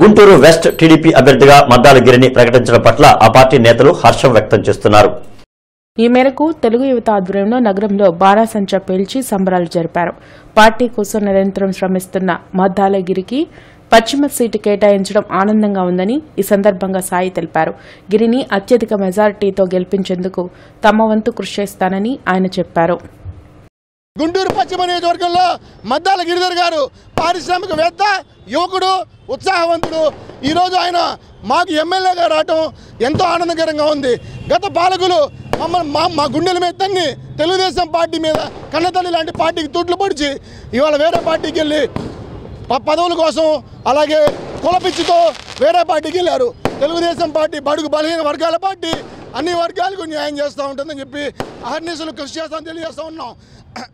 Guntur west TDP అభ్యర్థిగా మద్దాల గిరిని ప్రకటించడం పట్ల ఆ పార్టీ నేతలు హర్షం వ్యక్తం చేస్తున్నారు. ఈ మేరకు తెలుగు యువత ఆధ్వర్యంలో నగరంలో బారాసంచా పేల్చి సంబరాలు జరిపారు. పార్టీ కోసం నిరంతరం శ్రమిస్తున్న మద్దాలగిరికి పశ్చిమ సీటు కేటాయించడం ఆనందంగా ఉందని ఈ సందర్భంగా సాయి తెలిపారు. గిరిని అత్యధిక మెజారిటీతో గెలిపించేందుకు తమ వంతు కృషి చేస్తానని ఆయన చెప్పారు. గుంటూరు పశ్చిమ నియోజకవర్గంలో మద్దాల గిరిధర్ గారు పారిశ్రామికవేత్త యువకుడు ఉత్సాహవంతుడు. ఈరోజు ఆయన మాకు ఎమ్మెల్యేగా రావటం ఎంతో ఆనందకరంగా ఉంది. గత పాలకులు మమ్మల్ని మా మా గుండెల మీద తన్ని తెలుగుదేశం పార్టీ మీద కన్నతల్లి లాంటి పార్టీకి తూట్లు పొడిచి ఇవాళ వేరే పార్టీకి వెళ్ళి పదవుల కోసం అలాగే కులపిచ్చితో వేరే పార్టీకి వెళ్ళారు. తెలుగుదేశం పార్టీ బడుగు బలహీన వర్గాల పార్టీ అన్ని వర్గాలకు న్యాయం చేస్తూ ఉంటుందని చెప్పి అహర్నిశలు కృషి చేస్తామని తెలియజేస్తూ ఉన్నాం.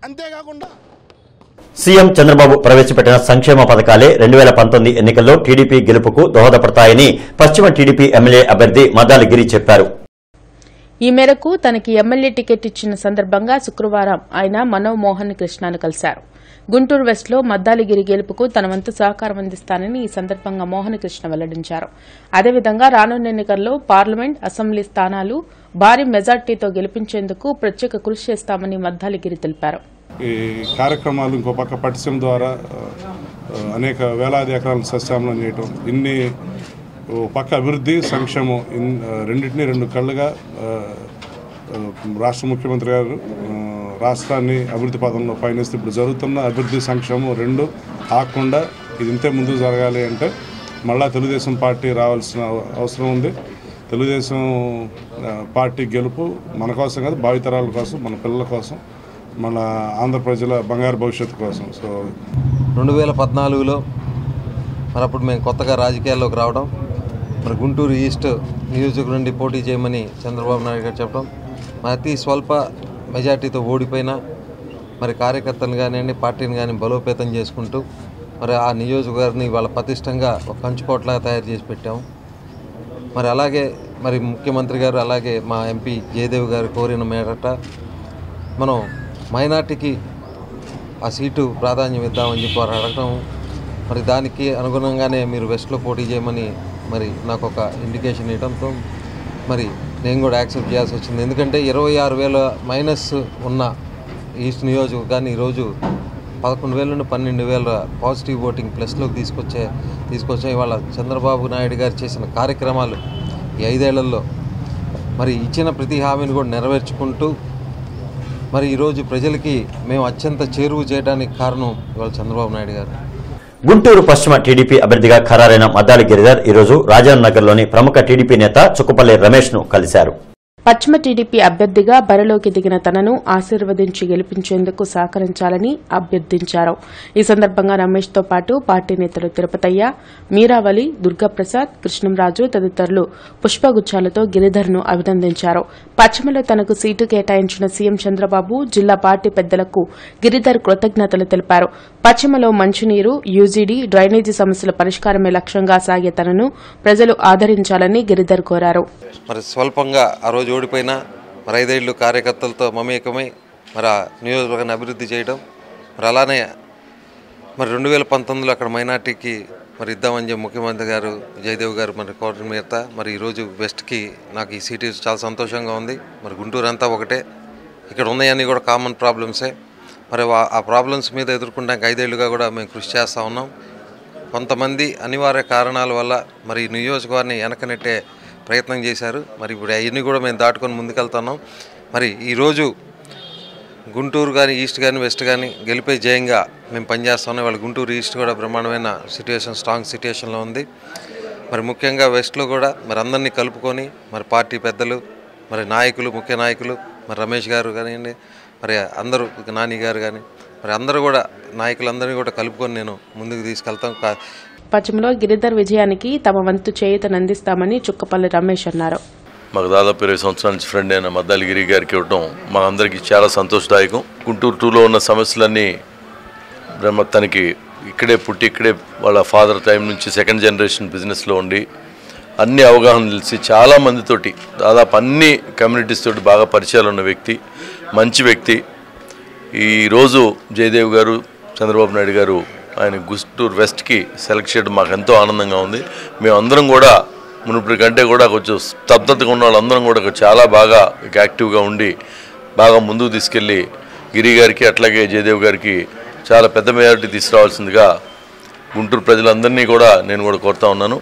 అంతేకాకుండా సీఎం చంద్రబాబు ప్రవేశపెట్టిన సంక్షేమ పథకాలే రెండు వేల పంతొమ్మిది ఎన్నికల్లో టీడీపీ గెలుపుకు దోహదపడతాయని పశ్చిమ టీడీపీ ఎమ్మెల్యే అభ్యర్థి మద్దాల గిరి చెప్పారు. ఈ మేరకు తనకి ఎమ్మెల్యే టికెట్ ఇచ్చిన సందర్భంగా శుక్రవారం ఆయన మనోమోహన్ కృష్ణను కలిశారు. గుంటూరు వెస్ట్లో మద్దాలిగిరి గెలుపుకు తన వంతు సహకారం అందిస్తానని ఈ సందర్భంగా మోహన్ కృష్ణ వెల్లడించారు. అదేవిధంగా రానున్న ఎన్నికల్లో పార్లమెంట్ అసెంబ్లీ స్థానాలు భారీ మెజార్టీతో గెలిపించేందుకు ప్రత్యేక కృషి చేస్తామని మద్దాలిగిరి తెలిపారు. ఈ కార్యక్రమాలు ఇంకో పక్క పట్టిసీమ ద్వారా అనేక వేలాది ఎకరాలను సస్యామలం చేయటం ఇన్ని పక్క అభివృద్ధి సంక్షేమం రెండింటిని రెండింటినీ రెండు కళ్ళుగా రాష్ట్ర ముఖ్యమంత్రి గారు రాష్ట్రాన్ని అభివృద్ధి పదంలో పయనిస్తూ ఇప్పుడు జరుగుతున్న అభివృద్ధి సంక్షేమం రెండు ఆకుండా ఇది ఇంతే ముందుకు జరగాలి అంటే మళ్ళా తెలుగుదేశం పార్టీ రావాల్సిన అవ- అవసరం ఉంది. తెలుగుదేశం పార్టీ గెలుపు మన కోసం కాదు భావితరాల కోసం మన పిల్లల కోసం మన ఆంధ్ర ప్రజల బంగారు భవిష్యత్తు కోసం. సో రెండు వేల పద్నాలుగులో మరి అప్పుడు మేము కొత్తగా రాజకీయాల్లోకి రావడం మరి గుంటూరు ఈస్ట్ నియోజకవర్గం నుండి పోటీ చేయమని చంద్రబాబు నాయుడు గారు చెప్పడం మరి అతి స్వల్ప మెజార్టీతో ఓడిపోయినా మరి కార్యకర్తలు కానివ్వండి పార్టీని కానీ బలోపేతం చేసుకుంటూ మరి ఆ నియోజకవర్గాన్ని వాళ్ళ పతిష్టంగా ఒక కంచుకోట్లాగా తయారు చేసి పెట్టాము. మరి అలాగే మరి ముఖ్యమంత్రి గారు అలాగే మా ఎంపీ జయదేవ్ గారు కోరిన మేరట మనం మైనార్టీకి ఆ సీటు ప్రాధాన్యం ఇద్దామని చెప్పి వారు అడగటం మరి దానికి అనుగుణంగానే మీరు వెస్ట్లో పోటీ చేయమని మరి నాకు ఒక ఇండికేషన్ ఇవ్వడంతో మరి నేను కూడా యాక్సెప్ట్ చేయాల్సి వచ్చింది. ఎందుకంటే ఇరవై ఆరు వేల మైనస్ ఉన్న ఈస్ట్ నియోజకవర్గాన్ని ఈరోజు పదకొండు వేల నుండి పన్నెండు వేల పాజిటివ్ ఓటింగ్ ప్లస్లోకి తీసుకొచ్చే తీసుకొచ్చే ఇవాళ చంద్రబాబు నాయుడు గారు చేసిన కార్యక్రమాలు ఈ ఐదేళ్ళలో మరి ఇచ్చిన ప్రతి హామీని కూడా నెరవేర్చుకుంటూ మరి ఈరోజు ప్రజలకి మేము అత్యంత చేరువు చేయడానికి కారణం ఇవాళ చంద్రబాబు నాయుడు గారు. గుంటూరు పశ్చిమ టీడీపీ అభ్యర్థిగా ఖరారైన మద్దాలి గిరిధర్ ఈరోజు రాజాన్ నగర్లోని ప్రముఖ టీడీపీ నేత చుక్కపల్లి రమేష్ను కలిశారు. పశ్చిమ టీడీపీ అభ్యర్థిగా బరిలోకి దిగిన తనను ఆశీర్వదించి గెలిపించేందుకు సహకరించాలని అభ్యర్థించారు. ఈ సందర్భంగా రమేష్తో పాటు పార్టీ నేతలు తిరుపతయ్య మీరావళి దుర్గాప్రసాద్ కృష్ణంరాజు తదితరులు పుష్పగుచ్చాలతో గిరిధర్ను అభినందించారు. పశ్చిమలో తనకు సీటు కేటాయించిన సీఎం చంద్రబాబు జిల్లా పార్టీ పెద్దలకు గిరిధర్ కృతజ్ఞతలు తెలిపారు. పశ్చిమలో మంచినీరు యూజీడీ డ్రైనేజీ సమస్యల పరిష్కారమే లక్ష్యంగా సాగే తనను ప్రజలు ఆదరించాలని గిరిధర్ కోరారు. మరి స్వల్పంగా ఆ రోజు ఓడిపోయినా మరి ఐదేళ్ళు కార్యకర్తలతో మమేకమై మరి నియోజకవర్గాన్ని అభివృద్ధి చేయడం మరి అలానే మరి రెండు వేల పంతొమ్మిదిలో అక్కడ మైనార్టీకి మరి ఇద్దామని చెప్పి ముఖ్యమంత్రి గారు జయదేవ్ గారు మరి కోరిన మీద మరి ఈరోజు వెస్ట్కి నాకు ఈ సిటీ చాలా సంతోషంగా ఉంది. మరి గుంటూరు అంతా ఒకటే. ఇక్కడ ఉన్నాయన్నీ కూడా కామన్ ప్రాబ్లమ్సే. మరి వా- ఆ ప్రాబ్లమ్స్ మీద ఎదుర్కొనడానికి ఐదేళ్ళుగా కూడా మేము కృషి చేస్తూ ఉన్నాం. కొంతమంది అనివార్య కారణాల వల్ల మరి ఈ నియోజకవర్గాన్ని వెనకనెట్టే ప్రయత్నం చేశారు. మరి ఇప్పుడు అవన్నీ కూడా మేము దాటుకొని ముందుకెళ్తున్నాం. మరి ఈరోజు గుంటూరు కానీ ఈస్ట్ కానీ వెస్ట్ కానీ గెలిపే జయంగా మేము పనిచేస్తున్నాం. వాళ్ళ గుంటూరు ఈస్ట్ కూడా బ్రహ్మాండమైన సిట్యుయేషన్ స్ట్రాంగ్ సిట్యుయేషన్లో ఉంది. మరి ముఖ్యంగా వెస్ట్లో కూడా మరి అందరినీ కలుపుకొని మరి పార్టీ పెద్దలు మరి నాయకులు ముఖ్య నాయకులు మరి రమేష్ గారు కానివ్వండి మరి అందరూ నాని గారు కానీ మరి అందరూ కూడా నాయకులందరినీ కూడా కలుపుకొని నేను ముందుకు తీసుకెళ్తాం. కా- పశ్చిమలో గిరిధర్ విజయానికి తమ వంతు చేయూతనందిస్తామని చుక్కపల్లి రమేష్ అన్నారు. మాకు దాదాపు ఇరవై సంవత్సరాల నుంచి ఫ్రెండ్ అయిన మద్దాలిగిరి గారికి ఇవ్వటం మా అందరికీ చాలా సంతోషదాయకం. గుంటూరు టూలో ఉన్న సమస్యలన్నీ బ్రహ్మ తనకి ఇక్కడే పుట్టి ఇక్కడే వాళ్ళ ఫాదర్ టైం నుంచి సెకండ్ జనరేషన్ బిజినెస్లో ఉండి అన్ని అవగాహన తెలిసి చాలా మందితోటి దాదాపు అన్ని కమ్యూనిటీస్ తోటి బాగా పరిచయాలు ఉన్న వ్యక్తి మంచి వ్యక్తి. ఈరోజు జయదేవ్ గారు చంద్రబాబు నాయుడు గారు ఆయన గుంటూరు వెస్ట్కి సెలెక్ట్ చేయడం మాకు ఎంతో ఆనందంగా ఉంది. మేమందరం కూడా మునుపటి కంటే కూడా కొంచెం స్తబ్దతగా ఉన్న వాళ్ళందరం కూడా చాలా బాగా యాక్టివ్గా ఉండి బాగా ముందుకు తీసుకెళ్ళి గిరి గారికి అట్లాగే జయదేవ్ గారికి చాలా పెద్ద మెజారిటీ తీసుకురావాల్సిందిగా గుంటూరు ప్రజలందరినీ కూడా నేను కూడా కోరుతా ఉన్నాను.